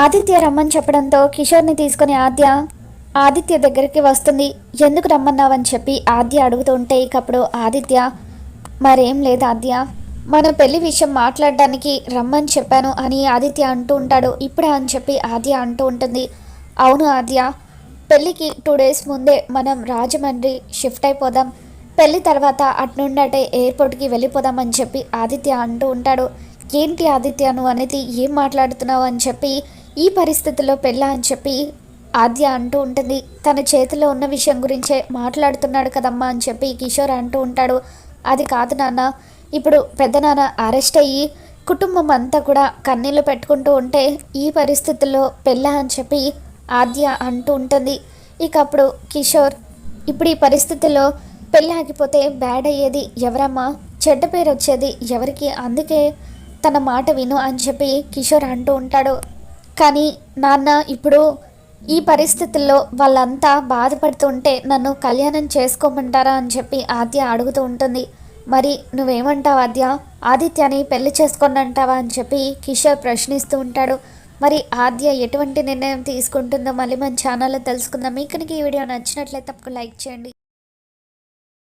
ఆదిత్య రమ్మని చెప్పడంతో కిషోర్ని తీసుకుని ఆద్య ఆదిత్య దగ్గరికి వస్తుంది. ఎందుకు రమ్మన్నావని చెప్పి ఆద్య అడుగుతుంటే ఇకప్పుడు ఆదిత్య మరేం లేదు ఆద్య మన పెళ్ళి విషయం మాట్లాడడానికి రమ్మని చెప్పాను అని ఆదిత్య అంటూ ఉంటాడు. ఇప్పుడే అని చెప్పి ఆద్య అంటూ ఉంటుంది. అవును ఆద్య పెళ్ళికి టూ డేస్ ముందే మనం రాజమండ్రి షిఫ్ట్ అయిపోదాం. పెళ్ళి తర్వాత అట్నుండటే ఎయిర్పోర్ట్కి ఎయిర్పోర్ట్కి వెళ్ళిపోదామని చెప్పి ఆదిత్య అంటూ ఉంటాడు. ఏంటి ఆదిత్య నువ్వు అనేది ఏం మాట్లాడుతున్నావు అని చెప్పి ఈ పరిస్థితిలో పెళ్ళ అని చెప్పి ఆద్య అంటూ ఉంటుంది. తన చేతిలో ఉన్న విషయం గురించే మాట్లాడుతున్నాడు కదమ్మా అని చెప్పి కిషోర్ అంటూ ఉంటాడు. అది కాదు నాన్న ఇప్పుడు పెద్దనాన్న అరెస్ట్ అయ్యి కుటుంబం అంతా కూడా కన్నీళ్ళు పెట్టుకుంటూ ఉంటే ఈ పరిస్థితుల్లో పెళ్ళ అని చెప్పి ఆద్య అంటూ ఉంటుంది. ఇక అప్పుడు కిషోర్ ఇప్పుడు ఈ పరిస్థితుల్లో పెళ్ళి ఆగిపోతే బ్యాడ్ అయ్యేది ఎవరమ్మా? చెడ్డ పేరు వచ్చేది ఎవరికి? అందుకే తన మాట విను అని చెప్పి కిషోర్ అంటూ ఉంటాడు. కానీ నాన్న ఇప్పుడు ఈ పరిస్థితుల్లో వాళ్ళంతా బాధపడుతుంటే నన్ను కళ్యాణం చేసుకోమంటారా అని చెప్పి ఆద్య అడుగుతూ ఉంటుంది. మరి నువ్వేమంటావు ఆద్య? ఆదిత్యని పెళ్ళి చేసుకొని అంటావా అని చెప్పి కిషోర్ ప్రశ్నిస్తూ ఉంటాడు. మరి ఆద్య ఎటువంటి నిర్ణయం తీసుకుంటుందో మళ్ళీ మన ఛానల్లో తెలుసుకుందాం. మీకు ఈ వీడియో నచ్చినట్లయితే తప్పకుండా లైక్ చేయండి.